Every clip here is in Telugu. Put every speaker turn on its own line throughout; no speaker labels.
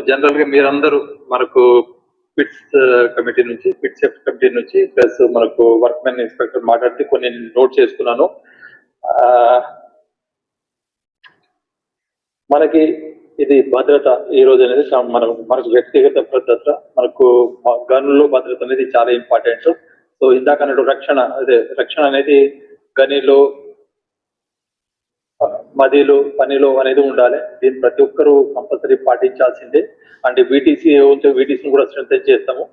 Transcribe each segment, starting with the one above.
జనరల్గా మీరందరూ మనకు పిట్స్ కమిటీ నుంచి పిట్ సేఫ్ కమిటీ నుంచి ప్లస్ మనకు వర్క్ మెన్ ఇన్స్పెక్టర్ మాట్లాడితే కొన్ని నోట్ చేసుకున్నాను. మనకి ఇది భద్రత ఈ రోజు అనేది మనం మనకు వ్యక్తిగత భద్రత మనకు గనుల్లో భద్రత అనేది చాలా ఇంపార్టెంట్. సో ఇందాక రక్షణ అదే రక్షణ అనేది గనిలో మదిలో పనిలో అనేది ఉండాలి. దీన్ని ప్రతి ఒక్కరూ కంపల్సరీ పాటించాల్సిందే. అంటే వీటీసీ ఉంటే వీటీసీని కూడా స్ట్రెంగ్ చేస్తాము.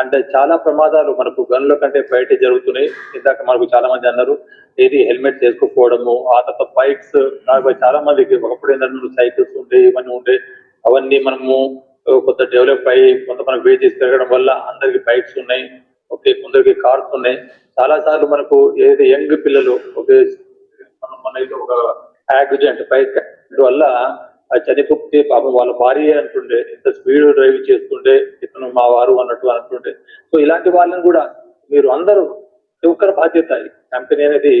అంటే చాలా ప్రమాదాలు మనకు గన్ల కంటే బయట జరుగుతున్నాయి. ఇందాక మనకు చాలా మంది అన్నారు ఏది హెల్మెట్ చేసుకోకపోవడము ఆ తర్వాత బైక్స్ చాలా మందికి ఒకప్పుడు ఏంటంటే సైకిల్స్ ఉండే ఇవన్నీ ఉండే అవన్నీ మనము కొంత డెవలప్ అయ్యి కొంత మనకు వేజెస్ పెరగడం వల్ల అందరికి బైక్స్ ఉన్నాయి ఓకే కొందరికి కార్స్ ఉన్నాయి. చాలా సార్లు మనకు ఏది యంగ్ పిల్లలు ఓకే మన మన ఒక యాక్సిడెంట్ బైక్ వల్ల చనిపోతే పాపం వాళ్ళ భార్య అంటుండే ఇంత స్పీడ్ డ్రైవ్ చేస్తుండే ఇతను మా వారు అన్నట్టు అంటుండే. సో ఇలాంటి వాళ్ళని కూడా మీరు అందరూ ప్రతి ఒక్కరు బాధ్యత ఈ కంపెనీ అనేది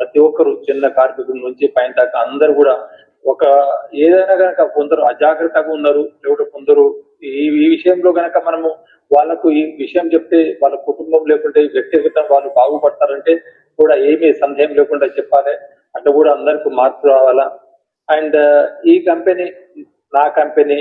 ప్రతి ఒక్కరు చిన్న కార్మికుల నుంచి పైన దాకా అందరూ కూడా ఒక ఏదైనా కనుక కొందరు అజాగ్రత్తగా ఉన్నారు లేకుంటే కొందరు ఈ ఈ విషయంలో గనక మనము వాళ్ళకు ఈ విషయం చెప్తే వాళ్ళ కుటుంబం లేకుంటే వ్యక్తిగతం వాళ్ళు బాగుపడతారంటే కూడా ఏమీ సందేహం లేకుండా చెప్పాలి. అంటే కూడా అందరికి మార్పు రావాలా? అండ్ ఈ కంపెనీ నా కంపెనీ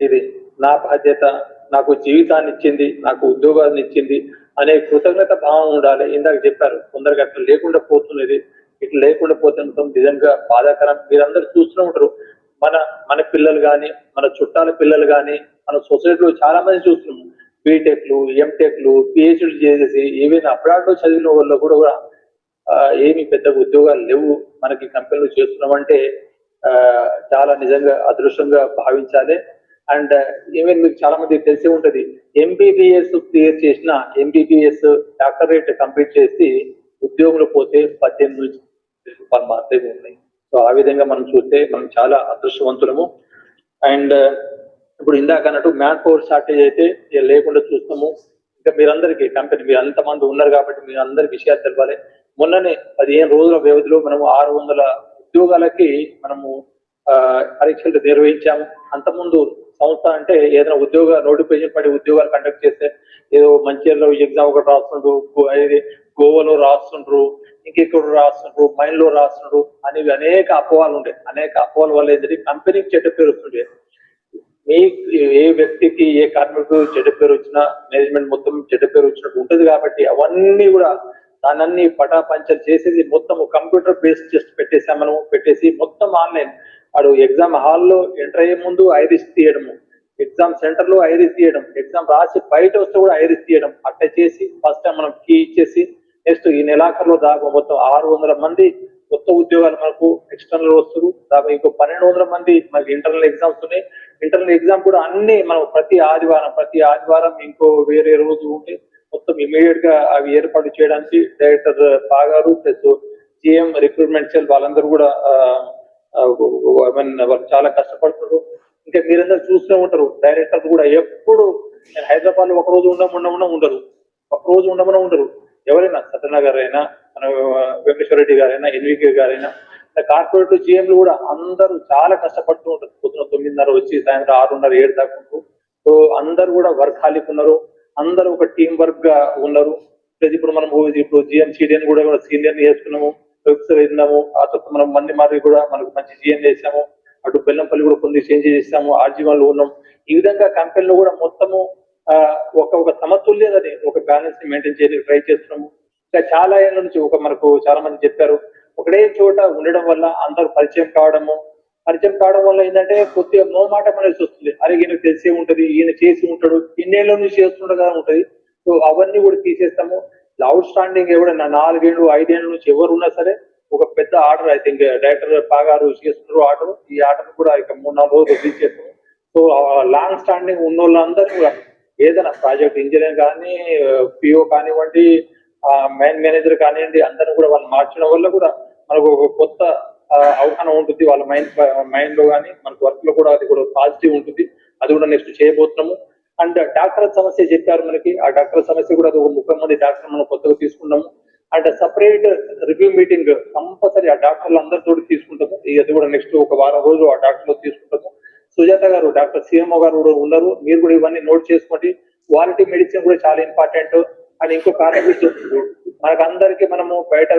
ఇది నా బాధ్యత నాకు జీవితాన్ని ఇచ్చింది నాకు ఉద్యోగాన్ని ఇచ్చింది అనే కృతజ్ఞత భావం ఉండాలి. ఇందాక చెప్పారు కొందరికి అట్లా లేకుండా పోతున్నది. ఇట్లా లేకుండా పోతుండటం నిజంగా బాధాకరం. మీరందరూ చూస్తూనే ఉంటారు. మన మన పిల్లలు కానీ మన చుట్టాల పిల్లలు కానీ మన సొసైటీలో చాలా మంది చూస్తున్నాం. బీటెక్లు ఎంటెక్లు పిహెచ్డి చేసేసి ఈవెన్ అబ్రాడ్లో చదివిన వాళ్ళు కూడా కూడా ఏమి పెద్ద ఉద్యోగాలు లేవు. మనకి కంపెనీలు చేస్తున్నామంటే చాలా నిజంగా అదృష్టంగా భావించాలి. అండ్ ఈవెన్ మీకు చాలా మంది తెలిసి ఉంటది ఎంబీబీఎస్ క్లియర్ చేసిన ఎంబీబీఎస్ డాక్టరేట్ కంప్లీట్ చేసి ఉద్యోగులు పోతే పద్దెనిమిది నుంచి మాత్రమే ఉన్నాయి. సో ఆ విధంగా మనం చూస్తే మనం చాలా అదృష్టవంతులము. అండ్ ఇప్పుడు ఇందాక అన్నట్టు మ్యాన్ పవర్ షార్టేజ్ అయితే లేకుండా చూస్తాము ఇంకా మీరందరికీ కంపెనీ మీరు అంతమంది ఉన్నారు కాబట్టి మీరు అందరి విషయాలు తెలవాలి. మొన్ననే పదిహేను రోజుల వ్యవధిలో మనము ఆరు వందల ఉద్యోగాలకి మనము ఆ, పరీక్షలు నిర్వహించాము. అంతకుముందు సంస్థ అంటే ఏదైనా ఉద్యోగ నోటిఫికేషన్ పడి ఉద్యోగాలు కండక్ట్ చేస్తే ఏదో మంచిర్యాలలో ఎగ్జామ్ ఒకటి రాస్తుండ్రు గో- ఇది గోవాలో రాస్తుండ్రు ఇంకెక్కడ రాస్తుండ్రు మైండ్లో రాస్తుండ్రు అనేవి అనేక అపవాలు ఉండే. అనేక అపోహాల వల్ల ఏంటంటే కంపెనీకి చెడ్డ పేరు వస్తుండే. మీ ఏ వ్యక్తికి ఏ కార్మికుడు చెడ్డ పేరు వచ్చినా మేనేజ్మెంట్ మొత్తం చెడ్డ పేరు వచ్చినట్టు ఉంటుంది కాబట్టి అవన్నీ కూడా దాన్నన్ని పటా పంచర్ చేసేది మొత్తం కంప్యూటర్ బేస్డ్ టెస్ట్ పెట్టేసాం మనము పెట్టేసి మొత్తం ఆన్లైన్. వాడు ఎగ్జామ్ హాల్లో ఎంటర్ అయ్యే ముందు ఐరిస్ తీయడము. ఎగ్జామ్ సెంటర్లో ఐరిస్ తీయడం. ఎగ్జామ్ రాసి బయట వస్తే కూడా ఐరిస్ తీయడం. అట్ట చేసి ఫస్ట్ టైం మనం కీ ఇచ్చేసి నెక్స్ట్ ఈ నెలాఖరులో దాకా మొత్తం ఆరు వందల మంది కొత్త ఉద్యోగాలు మనకు ఎక్స్టర్నల్ వస్తారు. దాకా ఇంకో పన్నెండు వందల మంది మనకి ఇంటర్నల్ ఎగ్జామ్స్ ఉన్నాయి. ఇంటర్నల్ ఎగ్జామ్ కూడా అన్ని మనం ప్రతి ఆదివారం ప్రతి ఆదివారం ఇంకో వేరే రోజు ఉంటే మొత్తం ఇమీడియట్గా అవి ఏర్పాటు చేయడానికి డైరెక్టర్ బాగారు ప్లస్ సీఎం రిక్రూట్మెంట్ సెల్ వాళ్ళందరూ కూడా ఐ మీన్ వాళ్ళు చాలా కష్టపడుతున్నారు ఇంకా మీరందరూ చూస్తూనే ఉంటారు. డైరెక్టర్ కూడా ఎప్పుడు నేను హైదరాబాద్లో ఒక రోజు ఉండమన్నా ఉండరు. ఒక రోజు ఉండమన్నా ఉండరు. ఎవరైనా సత్యనగర్ అయినా మన వెంకటేశ్వర రెడ్డి గారైనా ఎన్వికే గారైనా కార్పొరేట్ జిఎంలు కూడా అందరూ చాలా కష్టపడుతూ ఉంటారు. పొద్దున తొమ్మిదిన్నర వచ్చి సాయంత్రం ఆరున్నర ఏడు దాకా ఉంటారు. సో అందరు కూడా వర్క్ హాలిక్ ఉన్నారు. అందరూ ఒక టీం వర్క్గా ఉన్నారు. ఇప్పుడు మనం ఇప్పుడు జిఎం సిడిఎన్ కూడా కూడా సీనియర్ చేసుకున్నాము ప్రొఫెసర్ వెళ్ళినాము ఆ తర్వాత మనం మంది మారి కూడా మనకు మంచి జిఎం చేసాము అటు బెల్లంపల్లి కూడా కొన్ని చేంజ్ చేసాము ఆర్జీవన్లో ఉన్నాం. ఈ విధంగా కంపెనీలో కూడా మొత్తము ఆ, ఒక ఒక సమతుల్యతని ఒక బ్యాలెన్స్ని మెయింటైన్ చేయడానికి ట్రై చేస్తున్నాము. ఇంకా చాలా ఏళ్ళ నుంచి ఒక మనకు చాలా మంది చెప్పారు. ఒకటే చోట ఉండడం వల్ల అందరూ పరిచయం కావడము పరిచయం కావడం వల్ల ఏంటంటే కొద్దిగా మోమాట అనేది వస్తుంది. అరే ఈయన తెలిసే ఉంటది ఈయన చేసి ఉంటాడు ఇన్నేళ్ళ నుంచి చేస్తుండగా ఉంటది. సో అవన్నీ కూడా తీసేస్తాము. అవుట్ స్టాండింగ్ ఎవడన్నా నాలుగేళ్ళు ఐదేళ్ళ నుంచి ఎవరున్నా సరే ఒక పెద్ద ఆర్డర్ ఐ థింక్ డైరెక్టర్ పాగారు చేస్తున్నారు ఆర్డర్. ఈ ఆర్డర్ కూడా ఇక మూడు నాలుగు రోజులు తీసేస్తాము సో లాంగ్ స్టాండింగ్ ఉన్న వాళ్ళందరూ కూడా ఏదైనా ప్రాజెక్ట్ ఇంజనీర్ కానీ పిఓ కానివ్వండి మెయిన్ మేనేజర్ కానివ్వండి అందరూ కూడా వాళ్ళు మార్చడం వల్ల కూడా మనకు ఒక కొత్త అవగాహన ఉంటుంది వాళ్ళ మైండ్ మైండ్లో కానీ మనకు వర్క్లో కూడా అది కూడా పాజిటివ్ ఉంటుంది. అది కూడా నెక్స్ట్ చేయబోతున్నాము. అండ్ డాక్టర్ సమస్య చెప్పారు మనకి. ఆ డాక్టర్ సమస్య కూడా అది ఒక ముప్పై మంది డాక్టర్ మనం కొత్తగా తీసుకున్నాము. And separate review meeting compulsory ఆ డాక్టర్లు అందరితో తీసుకుంటాము. అది కూడా నెక్స్ట్ ఒక వారం రోజులు ఆ డాక్టర్లు తీసుకుంటాము. సుజాత గారు డాక్టర్ సిఎంఓ గారు కూడా ఉన్నారు. మీరు కూడా ఇవన్నీ నోట్ చేసుకోండి. క్వాలిటీ మెడిసిన్ కూడా చాలా ఇంపార్టెంట్ అండ్ ఇంకో కారణం విషయం మనకు అందరికి మనము బయట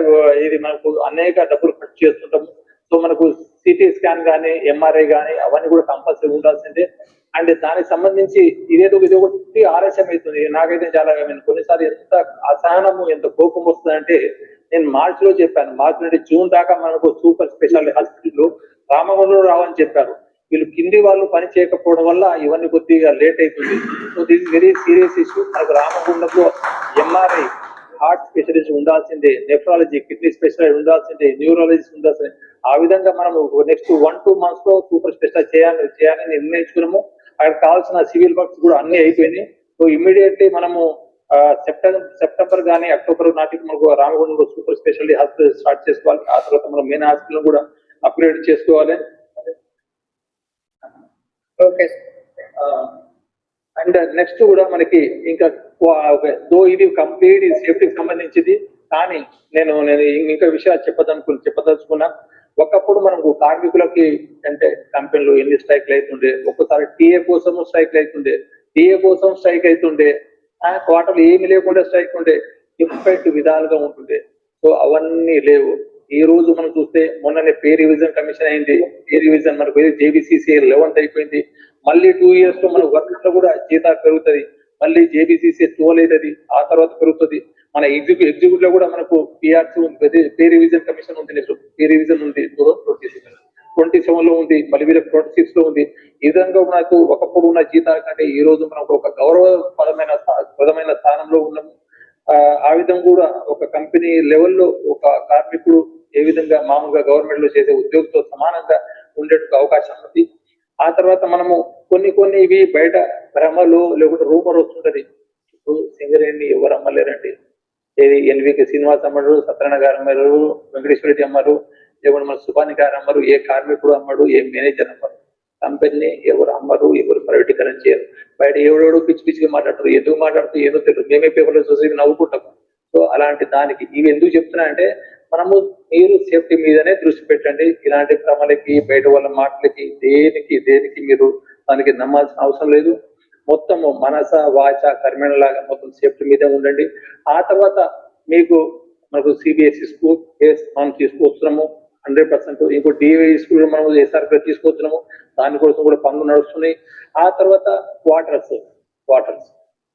ఇది మనకు అనేక డబ్బులు ఖర్చు చేస్తుంటాము సో మనకు సిటీ స్కాన్ కానీ ఎంఆర్ఐ కానీ అవన్నీ కూడా కంపల్సరీ ఉండాల్సిందే. అండ్ దానికి సంబంధించి ఇదేదో ఇది ఒకటి ఆలస్యం అవుతుంది. నాకైతే చాలా నేను కొన్నిసార్లు ఎంత అసహనము ఎంత కోపం వస్తుందంటే నేను మార్చి లో చెప్పాను. మార్చి నుండి జూన్ దాకా మనకు సూపర్ స్పెషాలిటీ హాస్పిటల్ రామగుండంలో రావని చెప్పారు. వీళ్ళు కింది వాళ్ళు పని చేయకపోవడం వల్ల ఇవన్నీ కొద్దిగా లేట్ అవుతుంది. So this very serious issue. మనకు రామగుండంలో ఎంఆర్ఐ హార్ట్ స్పెషలిస్ట్ ఉండాల్సిందే నెఫ్రాలజీ కిడ్నీ స్పెషలిస్ట్ ఉండాల్సిందే న్యూరాలజిస్ట్ ఉండాల్సిందే. ఆ విధంగా మనం నెక్స్ట్ వన్ టూ మంత్స్లో సూపర్ స్పెషల్ చేయాలని చేయాలని నిర్ణయించుకున్నాము. అక్కడ కావాల్సిన సివిల్ వర్క్స్ కూడా అన్ని అయిపోయినాయి. సో ఇమ్మీడియట్లీ మనము సెప్టెంబర్ సెప్టెంబర్ కానీ అక్టోబర్ నాటికి మనకు రామగుండంలో సూపర్ స్పెషాలిటీ హాస్పిటల్ స్టార్ట్ చేసుకోవాలి. ఆ తర్వాత మనం మెయిన్ హాస్పిటల్ కూడా అప్గ్రేడ్ చేసుకోవాలి.
ఓకే
అండ్ నెక్స్ట్ కూడా మనకి ఇంకా దో ఇది కంప్లీట్ సేఫ్టీకి సంబంధించింది. కానీ నేను నేను ఇంకా విషయాలు చెప్పదనుకు చెప్పదలుచుకున్నా. ఒకప్పుడు మనకు కార్మికులకి అంటే కంపెనీలు ఎన్ని స్ట్రైక్లు అవుతుండే ఒక్కసారి టీఏ కోసం స్ట్రైక్లు అవుతుండే టీఏ కోసం స్ట్రైక్ అవుతుండే ఆ క్వార్టర్లు ఏమి లేకుండా స్ట్రైక్ ఉండే. డిఫరెంట్ విధాలుగా ఉంటుండే. సో అవన్నీ లేవు. ఈ రోజు మనం చూస్తే మొన్ననే పే రివిజన్ కమిషన్ అయింది. పే రివిజన్ మనకు జేబీసీసీ లెవెన్త్ అయిపోయింది. మళ్ళీ టూ ఇయర్స్లో మన వర్క్లో కూడా జీతాలు పెరుగుతుంది. మళ్ళీ జేబీసీసీ ట్వెల్వ్ అవుతుంది. ఆ తర్వాత పెరుగుతుంది. మన ఎగ్జిక్యూ ఎగ్జిక్యూటివ్లో కూడా మనకు పిఆర్సీ ఉంది పే రివిజన్ కమిషన్ ఉంది నెక్స్ట్ పే రివిజన్ ఉంది. ట్వంటీ ట్వంటీ సెవెన్లో ఉంది. మళ్ళీ వీళ్ళకి ట్వంటీ సిక్స్లో ఉంది. ఈ విధంగా మనకు ఒకప్పుడు ఉన్న జీతాల కంటే ఈ రోజు మనకు ఒక గౌరవపరమైన పదమైన స్థానంలో ఉన్నాము. ఆ, విధంగా కూడా ఒక కంపెనీ లెవెల్లో ఒక కార్మికుడు ఏ విధంగా మామూలుగా గవర్నమెంట్లో చేసే ఉద్యోగితో సమానంగా ఉండేట్టుకు అవకాశం ఉంది. ఆ తర్వాత మనము కొన్ని కొన్ని ఇవి బయట భ్రమలు లేకుంటే రూమర్ వస్తుంటది. ఇప్పుడు సింగరేణి ఎవరు అమ్మలేరండి. ఏది ఎన్వికి శ్రీనివాస్ అమ్మడు సత్యనారాయణ గారు అమ్మారు వెంకటేశ్వర రెడ్డి అమ్మారు లేకుంటే మన సుభాని గారు అమ్మరు ఏ కార్మికుడు అమ్మడు ఏ మేనేజర్ అమ్మరు కంపెనీ ఎవరు అమ్మరు ఎవరు ప్రైవేటీకరణ చేయరు. బయట ఎవడెవడో పిచ్చి పిచ్చిగా మాట్లాడతారు ఎందుకు మాట్లాడుతూ ఏదో తెలియదు. మేమే పేపర్లో చూసి నవ్వుకుంటాము సో అలాంటి దానికి ఇవి ఎందుకు చెప్తున్నా అంటే మనము మీరు సేఫ్టీ మీదనే దృష్టి పెట్టండి. ఇలాంటి క్రమలకి బయట వాళ్ళ మాటలకి దేనికి దేనికి మీరు దానికి నమ్మాల్సిన అవసరం లేదు. మొత్తము మనస వాచ కర్మేణ లాగా మొత్తం సేఫ్టీ మీదే ఉండండి. ఆ తర్వాత మీకు మనకు సిబిఎస్ఈ స్కూల్ ఎస్ మనం తీసుకొస్తున్నాము. Hundred percent. ఇంకో డివై స్కూల్ మనం ఎస్ఆర్ తీసుకొస్తున్నాము. దానికోసం కూడా పనులు నడుస్తున్నాయి. ఆ తర్వాత క్వార్టర్స్ క్వార్టర్స్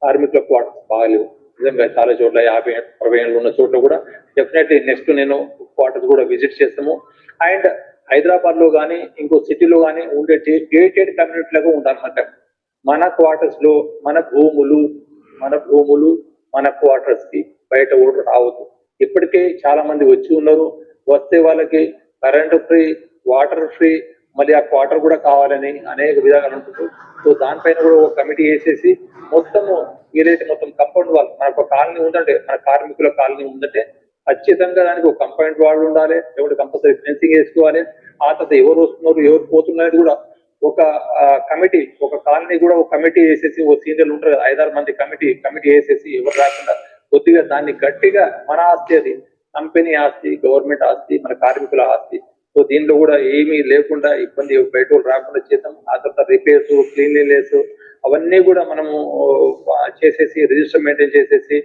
కార్మికుల క్వార్టర్స్ బాగాలేవు నిజంగా చాలా చోట్ల యాభై అరవై ఏళ్ళు ఉన్న చోట్ల కూడా డెఫినెట్లీ నెక్స్ట్ నేను క్వార్టర్స్ కూడా విజిట్ చేస్తాము. అండ్ హైదరాబాద్లో కానీ ఇంకో సిటీలో కానీ ఉండే గేటెడ్ కమ్యూనిటీ లాగా ఉండాలన్నమాట మన క్వార్టర్స్లో మన భూములు మన భూములు మన క్వార్టర్స్కి బయట ఓటు రావద్దు. ఇప్పటికే చాలా మంది వచ్చి ఉన్నారు. వస్తే వాళ్ళకి కరెంట్ ఫ్రీ వాటర్ ఫ్రీ మళ్ళీ ఆ క్వార్టర్ కూడా కావాలని అనేక విధాలు ఉంటుంది సో దానిపైన కూడా ఒక కమిటీ వేసేసి మొత్తము ఏదైతే మొత్తం కంపౌండ్ వాళ్ళు మనకు కాలనీ ఉందంటే మన కార్మికుల కాలనీ ఉందంటే ఖచ్చితంగా దానికి ఒక కంపౌండ్ వాళ్ళు ఉండాలి ఎవరు కంపల్సరీ ఫెన్సింగ్ వేసుకోవాలి. ఆ తర్వాత ఎవరు వస్తున్నారు ఎవరు పోతున్నారు కూడా ఒక కమిటీ ఒక కాలనీ కూడా ఒక కమిటీ వేసేసి ఓ సీనియర్లు ఉంటారు ఐదారు మంది కమిటీ కమిటీ వేసేసి ఎవరు రాకుండా కొద్దిగా దాన్ని గట్టిగా మన ఆస్తి అది. కంపెనీ ఆస్తి గవర్నమెంట్ ఆస్తి మన కార్మికుల ఆస్తి. సో దీంట్లో కూడా ఏమీ లేకుండా ఇబ్బంది బయట రాకుండా చేద్దాం. ఆ తర్వాత రిపేర్స్ క్లీన్లీనెస్ అవన్నీ కూడా మనము చేసేసి రిజిస్టర్ మెయింటైన్ చేసేసి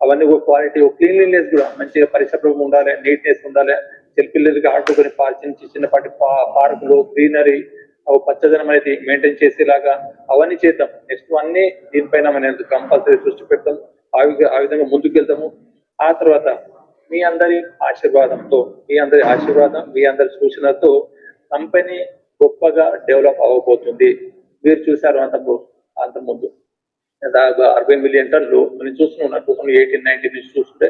అవన్నీ కూడా క్వాలిటీ క్లీన్లీనెస్ కూడా మంచిగా పరిశుభ్రంగా ఉండాలి నీట్నెస్ ఉండాలి. చిన్నపిల్లలకి ఆడుకుని పా చిన్న చిన్నపాటి పార్కులు గ్రీనరీ పచ్చదనం అనేది మెయింటైన్ చేసేలాగా అవన్నీ చేద్దాం. నెక్స్ట్ అన్ని దీనిపైన మనం కంపల్సరీ దృష్టి పెడతాం. ఆ విధంగా ముందుకు వెళ్తాము ఆ తర్వాత మీ అందరి ఆశీర్వాదంతో మీ అందరి ఆశీర్వాదం మీ అందరి సూచనతో కంపెనీ గొప్పగా డెవలప్ అవ్వబోతుంది. మీరు చూసారు అంత అంత ముందు. దాదాపు అరవై మిలియన్ టన్లు నేను చూస్తున్నాను టూ థౌసండ్ ఎయిటీన్ నైన్టీన్ నుంచి చూస్తుంటే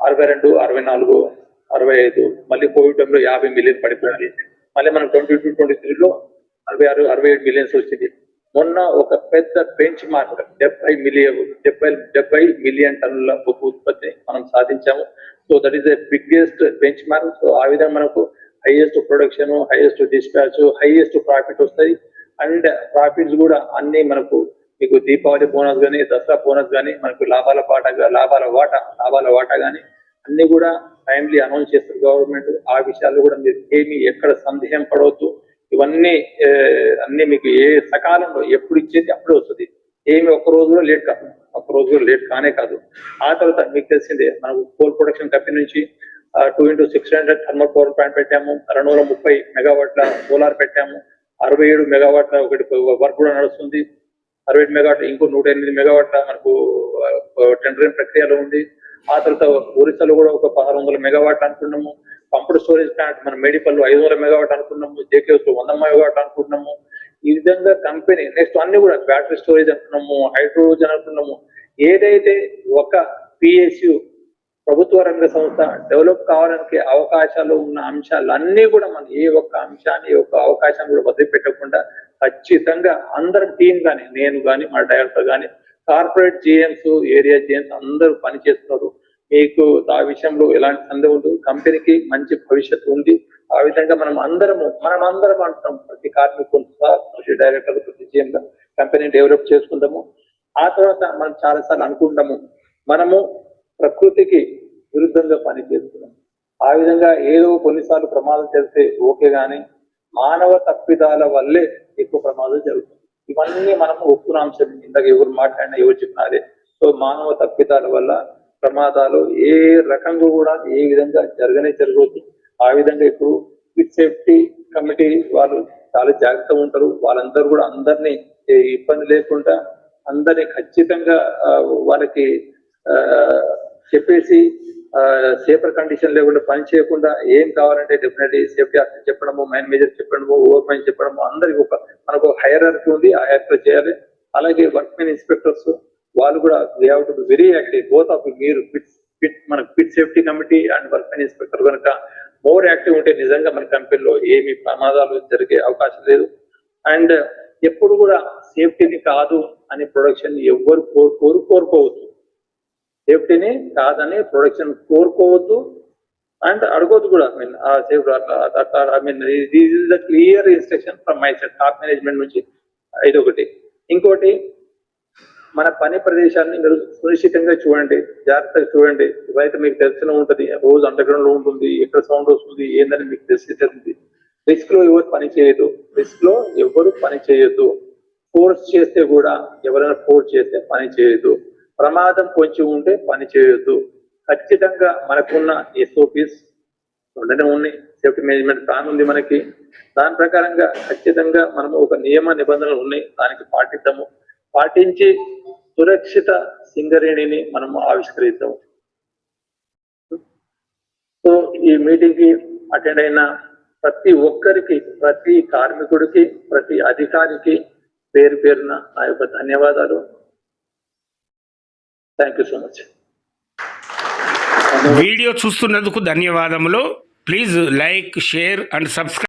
అరవై రెండు అరవై నాలుగు అరవై ఐదు మళ్ళీ కోవిడ్ టైంలో యాభై మిలియన్ పడిపోయింది. మళ్ళీ మనం ట్వంటీ టూ ట్వంటీ త్రీలో అరవై ఆరు అరవై ఏడు మిలియన్స్ వచ్చింది. మొన్న ఒక పెద్ద బెంచ్ మార్క్ డెబ్బై మిలియన్ డెబ్బై డెబ్బై మిలియన్ టన్నుల బొగ్గు ఉత్పత్తి మనం సాధించాము. So that is the biggest benchmark so ఆ విధంగా మనకు highest production highest dispatch highest profit వస్తాయి. అండ్ ప్రాఫిట్స్ కూడా అన్ని మనకు మీకు దీపావళి బోనస్ కానీ దసరా బోనస్ కానీ మనకు లాభాల పాట లాభాల వాటా లాభాల వాటా కానీ అన్ని కూడా టైమ్లీ అనౌన్స్ చేస్తారు. గవర్నమెంట్ ఆ విషయాల్లో కూడా మీరు ఏమి ఎక్కడ సందేహం పడవద్దు. ఇవన్నీ అన్ని మీకు ఏ సకాలంలో ఎప్పుడు ఇచ్చేది అప్పుడే వస్తుంది. ఏమి ఒక్క రోజు కూడా లేట్ కాదు ఒక్క రోజు కూడా లేట్ కానే కాదు. ఆ తర్వాత మీకు తెలిసిందే మనకు కోల్ ప్రొడక్షన్ కంపెనీ నుంచి two into six hundred thermal power plant పెట్టాము. రెండు వందల ముప్పై మెగావాట్ల సోలార్ పెట్టాము. అరవై ఏడు మెగావాట్ల ఒకటి వర్క్ కూడా నడుస్తుంది. అరవై ఏడు మెగావాట్ ఇంకో నూట ఎనిమిది మెగావాట్ల మనకు టెండరింగ్ ప్రక్రియలో ఉంది. ఆ తర్వాత ఒరిస్సాలో కూడా ఒక పదహారు వందల మెగావాట్ అనుకున్నాము. పంపుడు స్టోరేజ్ ప్లాంట్ మన మేడిపల్లి ఐదు వందల మెగావాట్ అనుకున్నాము. జేకేఎస్ వంద మెగావాట్ అనుకున్నాము. ఈ విధంగా కంపెనీ నెక్స్ట్ అన్ని కూడా బ్యాటరీ స్టోరేజ్ అంటున్నాము హైడ్రోజన్ అంటున్నాము. ఏదైతే ఒక పిఎస్యు ప్రభుత్వ రంగ సంస్థ డెవలప్ కావడానికి అవకాశాలు ఉన్న అంశాలు అన్ని కూడా మనం ఏ ఒక్క అంశాన్ని ఏ ఒక్క అవకాశాన్ని కూడా వదిలిపెట్టకుండా ఖచ్చితంగా అందరం టీం కానీ నేను కానీ మా డైరెక్టర్ కానీ కార్పొరేట్ జిఎంస్ ఏరియా జిఎంస్ అందరూ పనిచేస్తున్నారు. మీకు ఆ విషయంలో ఎలాంటి సందేహం ఉండదు. కంపెనీకి మంచి భవిష్యత్తు ఉంది. ఆ విధంగా మనం అందరము మనం అందరం అంటున్నాం. ప్రతి కార్మికులు ప్రతి డైరెక్టర్ ప్రతి జిఎం కంపెనీ డెవలప్ చేసుకుందాము. ఆ తర్వాత మనం చాలాసార్లు అనుకుంటాము మనము ప్రకృతికి విరుద్ధంగా పని చేస్తున్నాం ఆ విధంగా ఏదో కొన్నిసార్లు ప్రమాదం జరిగితే ఓకే కానీ మానవ తప్పిదాల వల్లే ఎక్కువ ప్రమాదం జరుగుతుంది. ఇవన్నీ మనము ఒప్పున అంశం ఇందాక ఎవరు మాట్లాడినా ఎవరు చెప్పినా సో మానవ తప్పిదాల వల్ల ప్రమాదాలు ఏ రకంగా కూడా ఏ విధంగా జరగనే జరగవచ్చు ఆ విధంగా ఇప్పుడు ఫిట్ సేఫ్టీ కమిటీ వాళ్ళు చాలా జాగ్రత్తగా ఉంటారు. వాళ్ళందరూ కూడా అందరినీ ఏ ఇబ్బంది లేకుండా అందరినీ ఖచ్చితంగా వాళ్ళకి చెప్పేసి సేఫర్ కండిషన్ లేకుండా పని చేయకుండా ఏం కావాలంటే డెఫినెట్లీ సేఫ్టీ ఆఫీసర్ చెప్పడము మైన్ మేజర్ చెప్పడము ఓవర్ మైన్ చెప్పడము అందరికి ఒక మనకు హైరార్కీ ఉంది. ఆ హైరార్కీ చేయాలి. అలాగే వర్క్ మెన్ ఇన్స్పెక్టర్స్ వాళ్ళు కూడా they have to very active both of మీరు ఫిట్ ఫిట్ మన fit safety committee and work inspector కనుక మోర్ యాక్టివ్ ఉంటే నిజంగా మన కంపెనీలో ఏమి ప్రమాదాలు జరిగే అవకాశం లేదు. అండ్ ఎప్పుడు కూడా సేఫ్టీని కాదు అనే ప్రొడక్షన్ ఎవ్వరు కోరు కోరుకోవద్దు. సేఫ్టీని కాదని ప్రొడక్షన్ కోరుకోవద్దు. అండ్ అడగొద్దు కూడా ఐ మీన్ ఆ safe I mean this is the clear instruction from my side top management నుంచి. ఇది ఒకటి ఇంకోటి మన పని ప్రదేశాన్ని మీరు సునిశ్చితంగా చూడండి జాగ్రత్తగా చూడండి. ఇవైతే మీకు తెలిసిన ఉంటుంది రోజు అండర్ గ్రౌండ్లో ఉంటుంది ఎక్కడ సౌండ్ వస్తుంది ఏందని మీకు తెలిసి తెలిసింది. రిస్క్లో ఎవరు పని చేయదు. రిస్క్లో ఎవరు పని చేయొద్దు ఫోర్స్ చేస్తే కూడా ఎవరైనా ఫోర్స్ చేస్తే పని చేయొద్దు ప్రమాదం కొంచెం ఉంటే పని చేయొద్దు ఖచ్చితంగా మనకున్న ఎస్ఓపిస్ ఉండనే ఉన్నాయి. సేఫ్టీ మేనేజ్మెంట్ ప్లాన్ ఉంది మనకి. దాని ప్రకారంగా ఖచ్చితంగా మనము ఒక నియమ నిబంధనలు ఉన్నాయి. దానికి పాటిద్దాము. పాటించి సురక్షిత సింగరేణిని మనము ఆవిష్కరిద్దాం. సో ఈ మీటింగ్కి అటెండ్ అయిన ప్రతి ఒక్కరికి ప్రతి కార్మికుడికి ప్రతి అధికారికి పేరు పేరున నా యొక్క ధన్యవాదాలు. Thank you so much
video చూస్తున్నందుకు ధన్యవాదములు. Please like share and subscribe